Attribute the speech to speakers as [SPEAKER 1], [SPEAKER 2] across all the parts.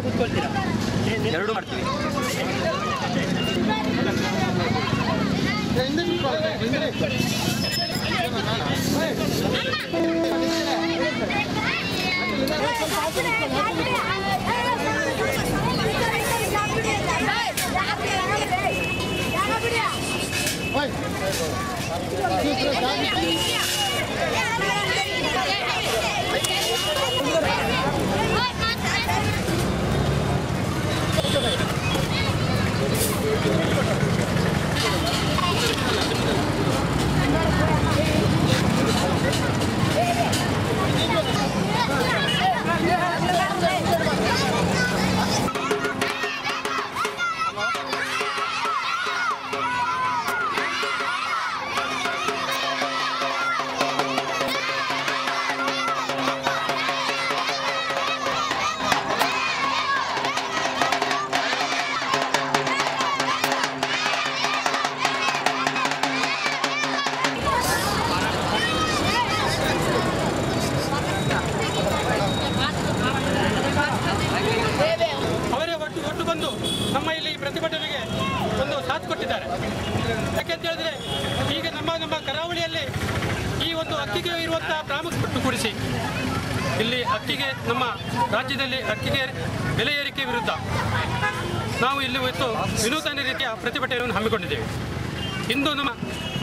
[SPEAKER 1] ಅವರೇ Thank you. ಯಾಕೆಂತ ಹೇಳಿದ್ರೆ, ಈಗ ನಮ್ಮ ನಮ್ಮ ಕರಾವಳಿಯಲ್ಲಿ ಈ ಒಂದು ಅಕ್ಕಿಗೆ ಇರುವಂತಹ ಪ್ರಾಮುಖ್ಯತೆ ಕೂಡಿಸಿ, ಇಲ್ಲಿ ಅಕ್ಕಿಗೆ ನಮ್ಮ ರಾಜ್ಯದಲ್ಲಿ ಅಕ್ಕಿಗೆ ಬೆಲೆ ಏರಿಕೆ ವಿರುದ್ಧ ನಾವು ಇಲ್ಲಿ ಇವತ್ತು ವಿನೂತನ ರೀತಿಯ ಪ್ರತಿಭಟನೆಯನ್ನು ಹಮ್ಮಿಕೊಂಡಿದ್ದೇವೆ. ಇಂದು ನಮ್ಮ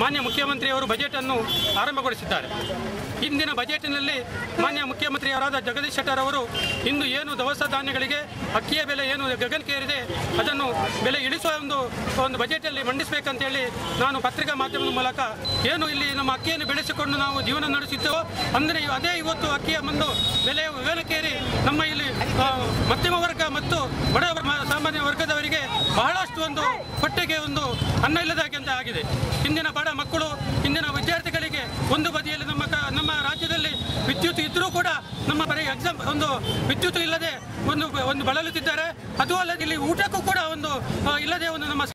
[SPEAKER 1] ಮಾನ್ಯ ಮುಖ್ಯಮಂತ್ರಿಯವರು ಬಜೆಟನ್ನು ಆರಂಭಗೊಳಿಸಿದ್ದಾರೆ. ಇಂದಿನ ಬಜೆಟಿನಲ್ಲಿ ಮಾನ್ಯ ಮುಖ್ಯಮಂತ್ರಿಯವರಾದ ಜಗದೀಶ್ ಶೆಟ್ಟರ್ ಅವರು ಇಂದು ಏನು ದವಸ ಧಾನ್ಯಗಳಿಗೆ ಅಕ್ಕಿಯ ಬೆಲೆ ಏನು ಗಗನಕ್ಕೇರಿದೆ ಅದನ್ನು ಬೆಲೆ ಇಳಿಸುವ ಒಂದು ಒಂದು ಬಜೆಟಲ್ಲಿ ಮಂಡಿಸಬೇಕಂತೇಳಿ ನಾನು ಪತ್ರಿಕಾ ಮಾಧ್ಯಮದ ಮೂಲಕ ಏನು ಇಲ್ಲಿ ನಮ್ಮ ಅಕ್ಕಿಯನ್ನು ಬೆಳೆಸಿಕೊಂಡು ನಾವು ಜೀವನ ನಡೆಸುತ್ತೇವೋ ಅಂದರೆ ಅದೇ ಇವತ್ತು ಅಕ್ಕಿಯ ಒಂದು ಬೆಲೆ ಗಗನಕ್ಕೇರಿ ನಮ್ಮ ಇಲ್ಲಿ ಮಧ್ಯಮ ವರ್ಗ ಮತ್ತು ಬಡ ಸಾಮಾನ್ಯ ವರ್ಗದವರಿಗೆ ಬಹಳಷ್ಟು ಒಂದು ಹೊಟ್ಟೆಗೆ ಒಂದು ಅನ್ನ ಇಲ್ಲದಾಗೆ ಅಂತ ಆಗಿದೆ. ಇಂದಿನ ಬಡ ಮಕ್ಕಳು ಇಂದಿನ ವಿದ್ಯಾರ್ಥಿಗಳಿಗೆ ಒಂದು ಬದಿಯಲ್ಲಿ ನಮ್ಮ ನಮ್ಮ ರಾಜ್ಯದಲ್ಲಿ ವಿದ್ಯುತ್ ಇದ್ದರೂ ಕೂಡ ನಮ್ಮ ಬರೀ ಎಕ್ಸಾಮ್ ಒಂದು ವಿದ್ಯುತ್ ಇಲ್ಲದೆ ಒಂದು ಒಂದು ಬಳಲುತ್ತಿದ್ದಾರೆ. ಅದು ಅಲ್ಲದೆ ಇಲ್ಲಿ ಊಟಕ್ಕೂ ಕೂಡ ಒಂದು ಇಲ್ಲದೆ ಒಂದು ನಮ್ಮ